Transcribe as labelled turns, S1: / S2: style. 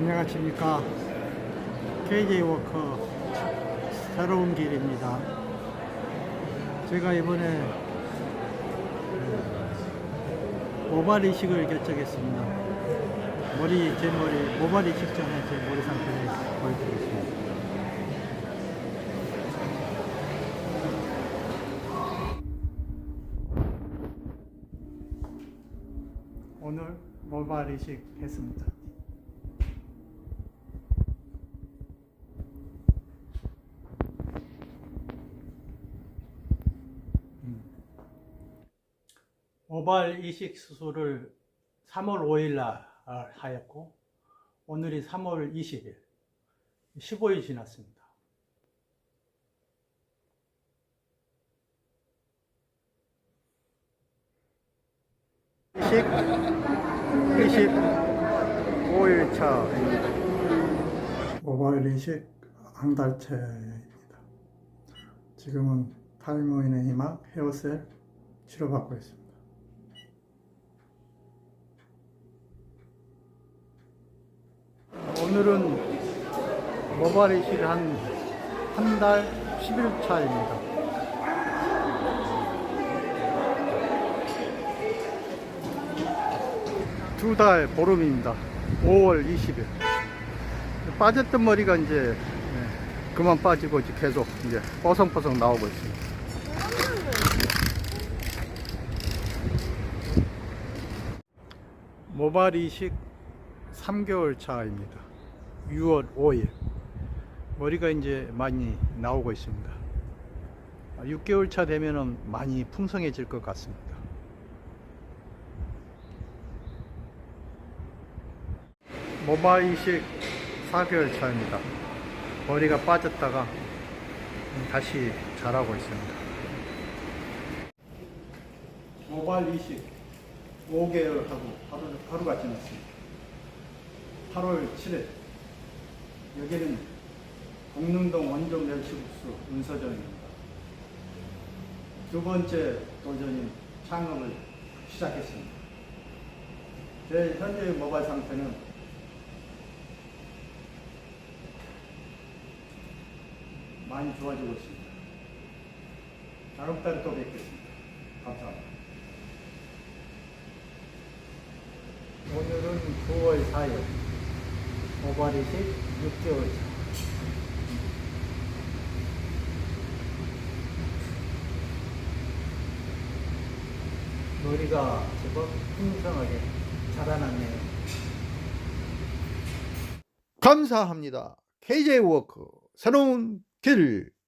S1: 안녕하십니까. KJ 워커 새로운 길입니다. 제가 이번에 모발 이식을 결정했습니다. 머리 제 머리 모발 이식 전에 제 머리 상태를 보여드리겠습니다. 오늘 모발 이식 했습니다 모발 이식 수술을 3월 5일 날 하였고 오늘이 3월 20일 15일 지났습니다. 이식 25일 차입니다. 모발 이식 한 달째입니다. 지금은 탈모인의 희망 헤어셀 치료받고 있습니다. 오늘은 모발 이식 한한 달 10일 차입니다. 두 달 보름입니다. 5월 20일. 빠졌던 머리가 이제 네, 그만 빠지고 이제 계속 이제 뽀송뽀송 나오고 있습니다. 모발 이식 3개월 차입니다. 6월 5일. 머리가 이제 많이 나오고 있습니다. 6개월 차 되면은 많이 풍성해질 것 같습니다. 모발 이식 4개월 차입니다. 머리가 빠졌다가 다시 자라고 있습니다. 모발 이식 5개월 하고 하루, 하루가 지났습니다. 8월 7일 여기는 공릉동 원종 멸치국수 은서점입니다. 두 번째 도전인 창업을 시작했습니다. 제 현재 모발 상태는 많이 좋아지고 있습니다. 다음 달에 또 뵙겠습니다. 감사합니다. 오늘은 9월 4일 모발이식 6개월 차. 머리가 제법 풍성하게 자라났네요.
S2: 감사합니다. KJ 워크 새로운 길